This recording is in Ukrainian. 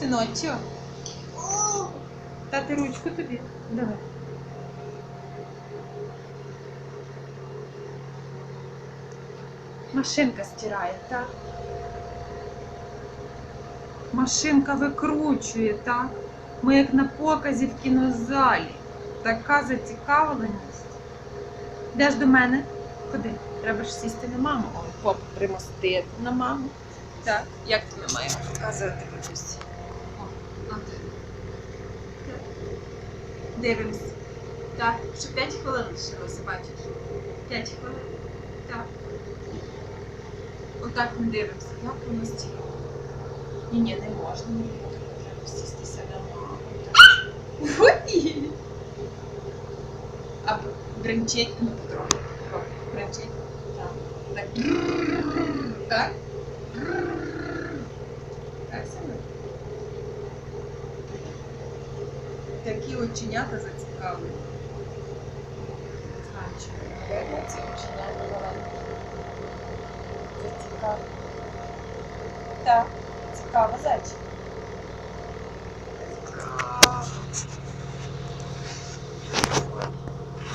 Синоччо. Дати ручку тобі. Давай. Машинка стирає, так? Машинка викручує, так? Ми як на показі в кінозалі. Така зацікавленість. Йдеш до мене? Куди? Треба ж сісти на маму. Ой, поп примостити на маму. Так, як тобі має показувати бабусі? О, от. Так. Дивимось. Так, ще 5 хвилин лишилося, бачиш? 5 хвилин. Так. Отак ми дивимося. Як воно стіло? Ні, ні, не можна, не можна. Треба сістися на! А бренчить, ну потроху. Трохи. Бренчить. Так. Так. Так. Так саме. Такі оченята зацікавлені. Не знаю, чи видно ці оченята маленькі. Зацікавлені. Так, цікаво зайчик.